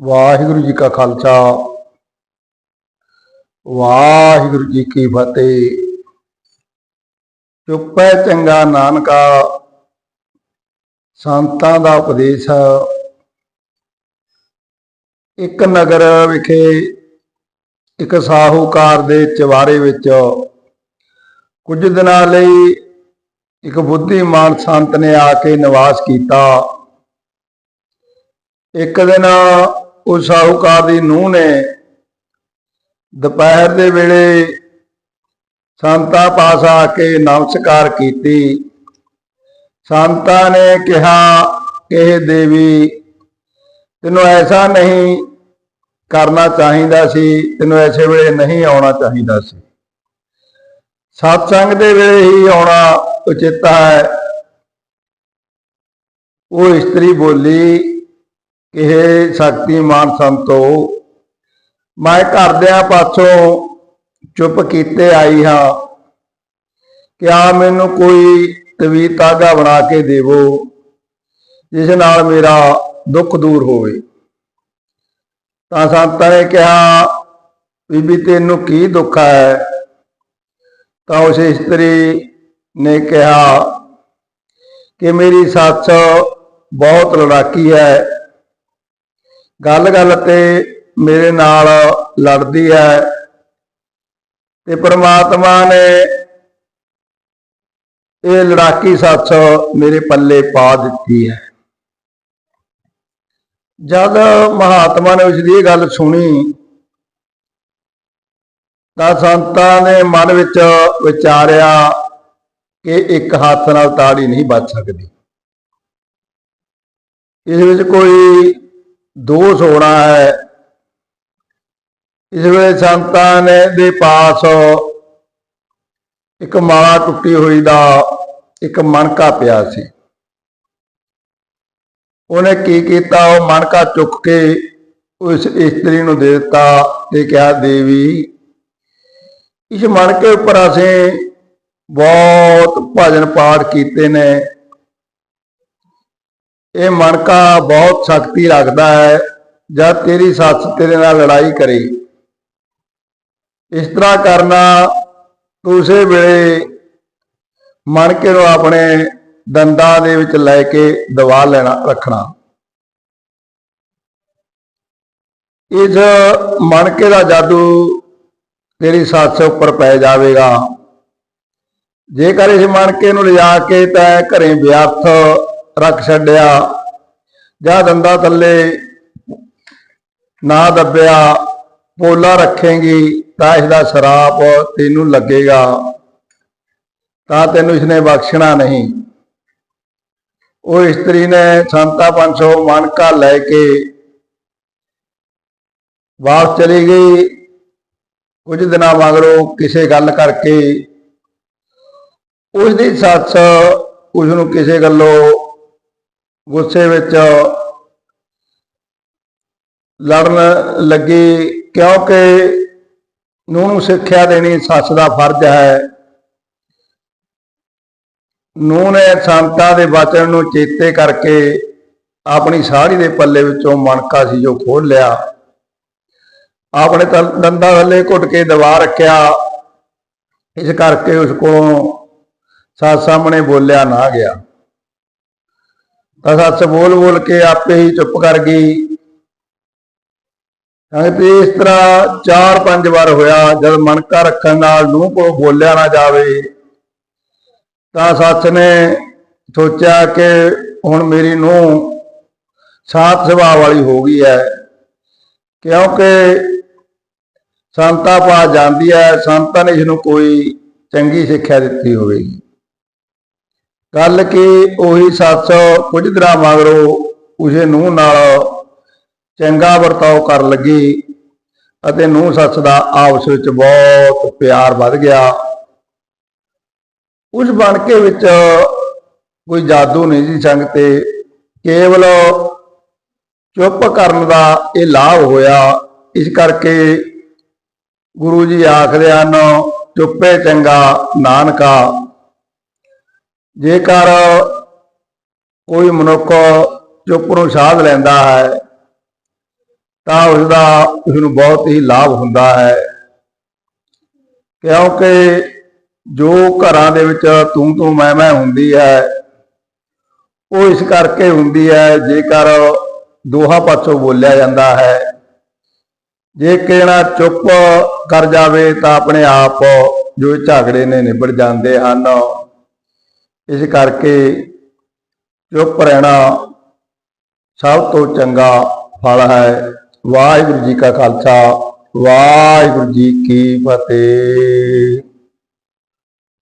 ਵਾਹਿਗੁਰੂ ਜੀ ਕਾ ਖਾਲਸਾ। ਵਾਹਿਗੁਰੂ ਜੀ ਕੀ ਫਤਿਹ। ਚੁੱਪੈ ਚੰਗਾ ਨਾਨਕਾ। ਸੰਤਾਂ ਦਾ ਉਪਦੇਸ਼। ਇੱਕ ਨਗਰ ਵਿਖੇ ਇੱਕ ਸਾਹੂਕਾਰ ਦੇ ਚਵਾਰੇ ਵਿੱਚ ਕੁਝ ਦਿਨਾਂ ਲਈ ਇੱਕ ਬੁੱਧੀਮਾਨ ਸੰਤ ਨੇ ਆ ਕੇ ਨਿਵਾਸ ਕੀਤਾ। ਇੱਕ ਦਿਨ ਉਹ ਸਾਹੂਕਾਰ ਦੀ ਨੂੰਹ ਨੇ ਦੁਪਹਿਰ ਦੇ ਵੇਲੇ ਸੰਤਾਂ ਪਾਸ ਆ ਕੇ ਨਮਸਕਾਰ ਕੀਤੀ। ਸੰਤਾਂ ਨੇ ਕਿਹਾ ਕਿ ਦੇਵੀ, ਤੈਨੂੰ ਐਸਾ ਨਹੀਂ ਕਰਨਾ ਚਾਹੀਦਾ ਸੀ, ਤੈਨੂੰ ਐਸੇ ਵੇਲੇ ਨਹੀਂ ਆਉਣਾ ਚਾਹੀਦਾ ਸੀ। ਸਤਸੰਗ ਦੇ ਵੇਲੇ ਹੀ ਆਉਣਾ ਉਚਿਤ ਹੈ। ਉਹ ਇਸਤਰੀ ਬੋਲੀ ਕਿ ਇਹ ਸ਼ਕਤੀਮਾਨ ਸੰਤੋ ਮੈਂ ਘਰਦਿਆਂ ਪਾਸੋਂ ਚੁੱਪ ਕੀਤੇ ਆਈ ਹਾਂ ਕਿ ਆ ਮੈਨੂੰ ਕੋਈ ਤਵੀਤ ਤਾਗਾ ਬਣਾ ਕੇ ਦੇਵੋ, ਜਿਸ ਨਾਲ ਮੇਰਾ ਦੁੱਖ ਦੂਰ ਹੋਵੇ। ਤਾਂ ਸੰਤਾਂ ਨੇ ਕਿਹਾ, ਬੀਬੀ, ਤੈਨੂੰ ਕੀ ਦੁੱਖ ਹੈ? ਤਾਂ ਉਸ ਇਸਤਰੀ ਨੇ ਕਿਹਾ ਕਿ ਮੇਰੀ ਸੱਸ ਬਹੁਤ ਲੜਾਕੀ ਹੈ। ਗੱਲ-ਗੱਲ ਤੇ ਮੇਰੇ ਨਾਲ ਲੜਦੀ ਹੈ ਤੇ ਪ੍ਰਮਾਤਮਾ ਨੇ ਇਹ ਲੜਾਕੀ ਸੱਚ ਮੇਰੇ ਪੱਲੇ ਪਾ ਦਿੱਤੀ ਹੈ। ਜਦ ਮਹਾਤਮਾ ਨੇ ਉਸ ਦੀ ਇਹ ਗੱਲ ਸੁਣੀ ਤਾਂ ਸੰਤਾਂ ਨੇ ਮਨ ਵਿੱਚ ਵਿਚਾਰਿਆ ਕਿ ਇੱਕ ਹੱਥ ਨਾਲ ਤਾੜੀ ਨਹੀਂ ਵੱਜ ਸਕਦੀ। ਇਸ ਵਿੱਚ ਕੋਈ ਦੋਸ਼ ਹੋਣਾ ਹੈ। ਇਸ ਵੇਲੇ ਸੰਤਾਂ ਨੇ ਦੇ ਪਾਸ ਇੱਕ ਮਾਲਾ ਟੁੱਟੀ ਹੋਈ ਦਾ ਇੱਕ ਮਣਕਾ ਪਿਆ ਸੀ। ਉਹਨੇ ਕੀ ਕੀਤਾ? ਉਹ ਮਣਕਾ ਚੁੱਕ ਕੇ ਉਸ ਇਸਤਰੀ ਨੂੰ ਦੇ ਦਿੱਤਾ ਤੇ ਕਿਹਾ, ਦੇਵੀ, ਇਸ ਮਣਕੇ ਉੱਪਰ ਅਸੀਂ ਬਹੁਤ ਭਜਨ ਪਾਠ ਕੀਤੇ ਨੇ। ਇਹ ਮਣਕਾ ਬਹੁਤ ਸ਼ਕਤੀ ਰੱਖਦਾ ਹੈ, ਜਦ ਤੇਰੀ ਸੱਸ ਤੇਰੇ ਨਾਲ ਲੜਾਈ ਕਰੇ। ਇਸ ਤਰ੍ਹਾਂ ਕਰਨਾ ਉਸੇ ਵੇਲੇ ਮਣਕੇ ਨੂੰ ਆਪਣੇ ਦੰਦਾਂ ਦੇ ਵਿੱਚ ਲੈ ਕੇ ਦਬਾ ਲੈਣਾ, ਰੱਖਣਾ। ਇਸ ਮਣਕੇ ਦਾ ਜਾਦੂ ਤੇਰੀ ਸੱਸ ਉੱਪਰ ਪੈ ਜਾਵੇਗਾ? ਜੇਕਰ ਇਸ ਮਣਕੇ ਨੂੰ ਲਿਜਾ ਕੇ ਤੈਂ ਘਰੇ ਵਿਅਰਥ ਰੱਖ ਛੱਡਿਆ, ਜਾਂ ਦੰਦਾ ਥੱਲੇ ਨਾ ਦੱਬਿਆ, ਪੋਲਾ ਰੱਖੇਗੀ ਤਾਂ ਇਸ ਦਾ ਸ਼ਰਾਪ ਤੈਨੂੰ ਲੱਗੇਗਾ, ਤਾਂ ਤੈਨੂੰ ਇਸਨੇ ਬਖਸ਼ਣਾ ਨਹੀਂ। ਉਹ ਇਸਤਰੀ ਨੇ ਸੰਤਾ 500 ਮਾਨਕਾ ਲੈ ਕੇ ਵਾਪਸ ਚਲੀ ਗਈ। ਕੁਝ ਦਿਨਾਂ ਮਗਰੋਂ ਕਿਸੇ ਗੱਲ ਕਰਕੇ ਉਸ ਦੀ ਸੱਸ ਉਸ ਨੂੰ ਕਿਸੇ ਗੱਲੋਂ ਗੁੱਸੇ ਵਿੱਚ ਲੜਨ ਲੱਗੀ ਕਿਉਂਕਿ ਨੂੰਹ ਨੂੰ ਸਿੱਖਿਆ ਦੇਣੀ ਸੱਸ ਦਾ ਫਰਜ਼ ਹੈ। ਨੂੰਹ ਨੇ ਸੰਤਾਂ ਦੇ ਵਚਨ ਨੂੰ ਚੇਤੇ ਕਰਕੇ ਆਪਣੀ ਸਾੜੀ ਦੇ ਪੱਲੇ ਵਿੱਚੋਂ ਮਣਕਾ ਸੀ ਜੋ ਖੋਲ ਲਿਆ। ਆਪਣੇ ਤਲ- ਦੰਦਾਂ ਥੱਲੇ ਘੁੱਟ ਕੇ ਦਬਾ ਰੱਖਿਆ। ਇਸ ਕਰਕੇ ਉਸ ਕੋਲੋਂ ਸੱਸ ਸਾਹਮਣੇ ਬੋਲਿਆ ਨਾ ਗਿਆ। ਤਾਂ ਸੱਸ ਬੋਲ ਬੋਲ ਕੇ ਆਪੇ ਹੀ ਚੁੱਪ ਕਰ ਗਈ। ਤੇ ਇਸ ਤਰ੍ਹਾਂ ਚਾਰ ਪੰਜ ਵਾਰ ਹੋਇਆ, ਜਦ ਮਣਕਾ ਰੱਖਣ ਨਾਲ ਨੂੰਹ ਕੋਲ ਬੋਲਿਆ ਨਾ ਜਾਵੇ, ਤਾਂ ਸੱਸ ਨੇ ਸੋਚਿਆ ਕਿ ਹੁਣ ਮੇਰੀ ਨੂੰਹ ਸਾਥ ਸੁਭਾਅ ਵਾਲੀ ਹੋ ਗਈ ਹੈ, ਕਿਉਂਕਿ ਸੰਤਾ ਪਾ ਜਾਂਦੀ ਹੈ, ਸੰਤਾਂ ਨੇ ਇਸ ਨੂੰ ਕੋਈ ਚੰਗੀ ਸਿੱਖਿਆ ਦਿੱਤੀ ਹੋਵੇਗੀ। ਗੱਲ ਕਿ ਉਹੀ ਸੱਸ ਕੁਝ ਦਿਨਾਂ ਮਗਰੋਂ ਉਸੇ ਨੂੰਹ ਨਾਲ ਚੰਗਾ ਵਰਤਾਓ ਕਰਨ ਲੱਗੀ ਅਤੇ ਨੂੰਹ ਸੱਸ ਦਾ ਆਪਸ ਵਿੱਚ ਬਹੁਤ ਪਿਆਰ ਵੱਧ ਗਿਆ। ਉਸ ਬਣਕੇ ਵਿੱਚ ਕੋਈ ਜਾਦੂ ਨਹੀਂ ਸੀ ਸੰਗ ਤੇ ਕੇਵਲ ਚੁੱਪ ਕਰਨ ਦਾ ਇਹ ਲਾਭ ਹੋਇਆ। ਇਸ ਕਰਕੇ ਗੁਰੂ ਜੀ ਆਖਦੇ ਹਨ, ਚੁੱਪੇ ਚੰਗਾ ਨਾਨਕਾ ਜੇਕਰ ਕੋਈ ਮਨੁੱਖ ਚੁੱਪ ਨੂੰ ਸਾਧ ਲੈਂਦਾ ਹੈ, ਤਾਂ ਉਸ ਦਾ ਉਸ ਨੂੰ ਬਹੁਤ ਹੀ ਲਾਭ ਹੁੰਦਾ ਹੈ। ਕਿਉਂਕਿ ਜੋ ਘਰਾਂ ਦੇ ਵਿੱਚ ਤੂੰ ਤੂੰ ਮੈਂ ਮੈਂ ਹੁੰਦੀ ਹੈ, ਉਹ ਇਸ ਕਰਕੇ ਹੁੰਦੀ ਹੈ ਜੇਕਰ ਦੋਹਾਂ ਪਾਸੋਂ ਬੋਲਿਆ ਜਾਂਦਾ ਹੈ। ਜੇ ਕਹਿਣਾ ਚੁੱਪ ਕਰ ਜਾਵੇ, ਤਾਂ ਆਪਣੇ ਆਪ ਜੋ ਇਹ ਝਗੜੇ ਨੇ ਨਿਬੜ ਜਾਂਦੇ ਹਨ। ਇਸ ਕਰਕੇ ਚੁੱਪ ਰਹਿਣਾ ਸਭ ਤੋਂ ਚੰਗਾ ਫਲ ਹੈ। ਵਾਹਿਗੁਰੂ ਜੀ ਕਾ ਖਾਲਸਾ, ਵਾਹਿਗੁਰੂ ਜੀ ਕੀ ਫਤਿਹ।